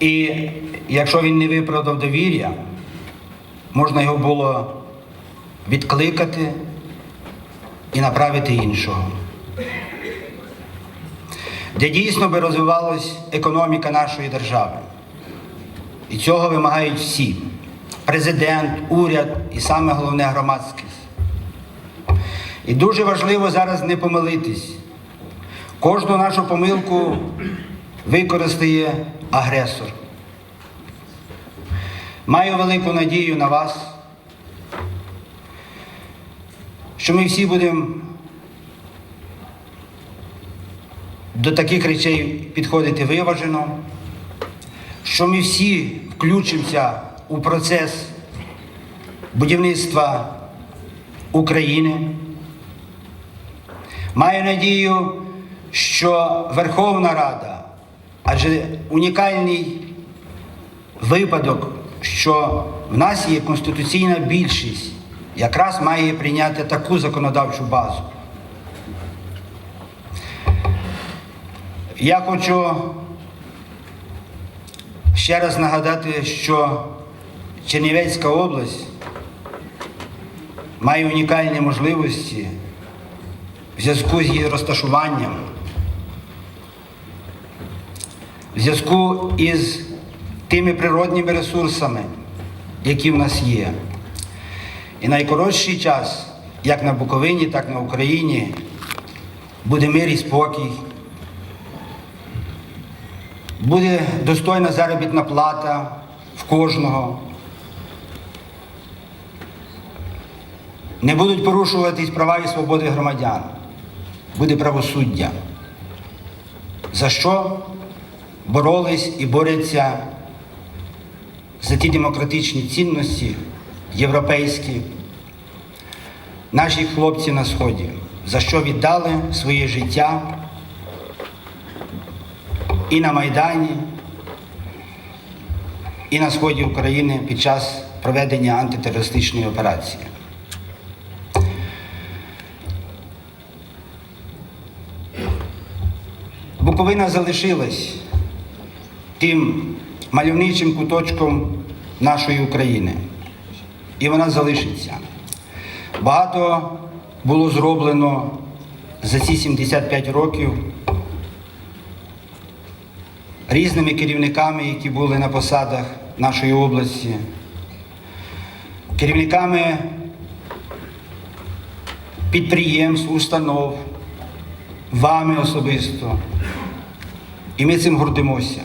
І якщо він не виправдав довір'я, можна його було відкликати і направити іншого. Де дійсно би розвивалась економіка нашої держави. І цього вимагають всі президент, уряд і саме головне громадськість. І дуже важливо зараз не помилитись. Кожну нашу помилку використає агресор. Маю велику надію на вас, що ми всі будемо до таких речей підходити виважено, що ми всі включимося у процес будівництва України. Маю надію, що Верховна Рада, адже унікальний випадок, що в нас є конституційна більшість, якраз має прийняти таку законодавчу базу. Я хочу ще раз нагадати, що Чернівецька область має унікальні можливості в зв'язку з її розташуванням, в зв'язку із тими природніми ресурсами, які в нас є. І найкоротший час, як на Буковині, так і на Україні, буде мир і спокій, буде достойна заробітна плата в кожного. Не будуть порушуватись права і свободи громадян. Буде правосуддя. За що боролись і борються за ті демократичні цінності європейські, наші хлопці на Сході, за що віддали своє життя і на Майдані, і на сході України під час проведення антитерористичної операції. Буковина залишилась тим мальовничим куточком нашої України. І вона залишиться. Багато було зроблено за ці 75 років різними керівниками, які були на посадах нашої області, керівниками підприємств, установ, вами особисто. І ми цим гордимося.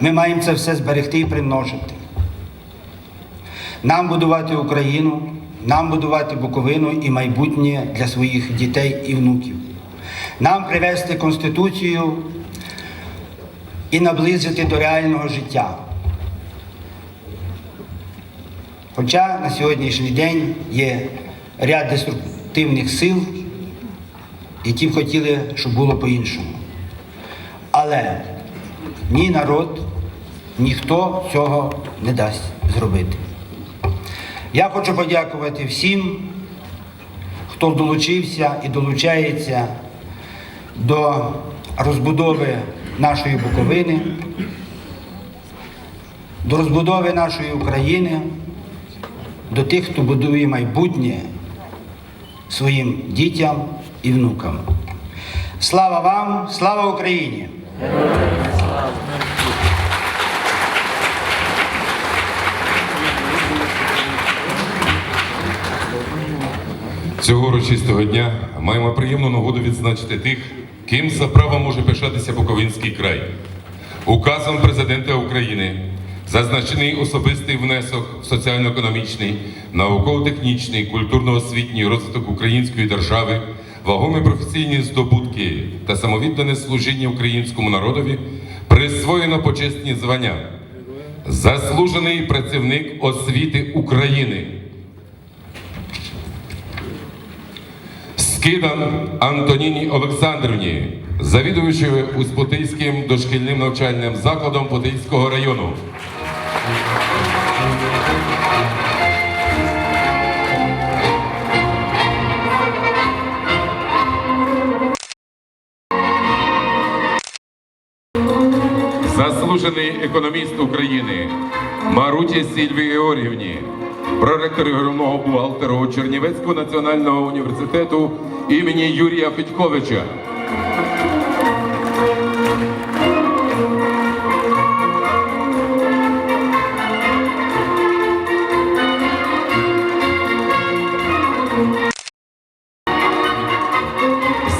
Ми маємо це все зберегти і примножити. Нам будувати Україну, нам будувати Буковину і майбутнє для своїх дітей і внуків. Нам привести Конституцію і наблизити до реального життя. Хоча на сьогоднішній день є ряд деструктивних сил, які б хотіли, щоб було по-іншому. Але ні народ, ніхто цього не дасть зробити. Я хочу подякувати всім, хто долучився і долучається до розбудови нашої Буковини, до розбудови нашої України, до тих, хто будує майбутнє своїм дітям і внукам. Слава вам, слава Україні! Цього урочистого дня маємо приємну нагоду відзначити тих, ким за право може пишатися Буковинський край. Указом президента України зазначений особистий внесок в соціально-економічний, науково-технічний, культурно-освітній розвиток української держави, вагомі професійні здобутки та самовіддане служіння українському народові присвоєно почесні звання. Заслужений працівник освіти України. Скидан Антоніні Олександрівні, завідувачі Успотийським дошкільним навчальним закладом Потийського району. Заслужений економіст України Маруті Сільві Георгівні, проректор головного бухгалтера Чернівецького національного університету імені Юрія Федьковича.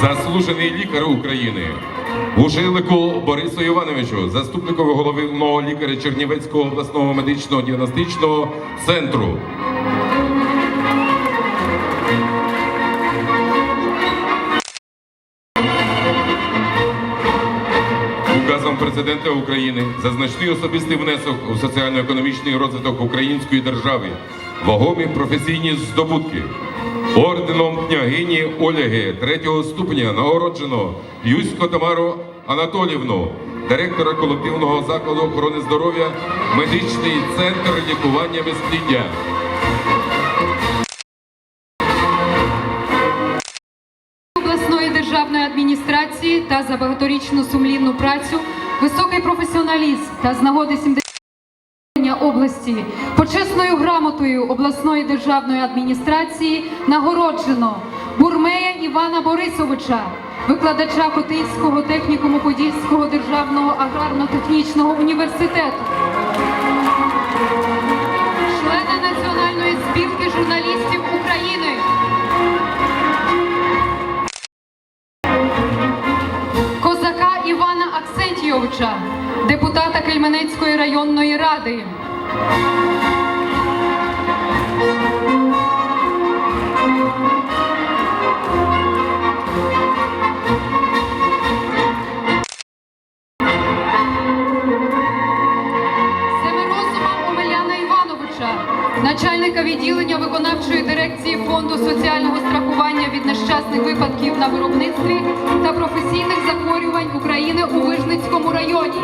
Заслужений лікар України Гушилику Борису Івановичу, заступникові головного лікаря Чернівецького обласного медичного діагностичного центру. Указом президента України за значний особистий внесок у соціально-економічний розвиток української держави, вагомі професійні здобутки. Орденом княгині Ольги третього ступеня нагороджено Юсько Тамару Анатолівну, директора колективного закладу охорони здоров'я, медичний центр лікування безпліддя. обласної державної адміністрації та за багаторічну сумлінну працю, високий професіоналізм та з нагоди 70 області почесною грамотою обласної державної адміністрації нагороджено Бурмея Івана Борисовича, викладача Хотинського технікуму Подільського державного аграрно-технічного університету. Члена Національної спілки журналістів України. Козака Івана Аксентійовича, депутата Кельменецької районної ради. Начальника відділення виконавчої дирекції Фонду соціального страхування від нещасних випадків на виробництві та професійних захворювань України у Вижницькому районі.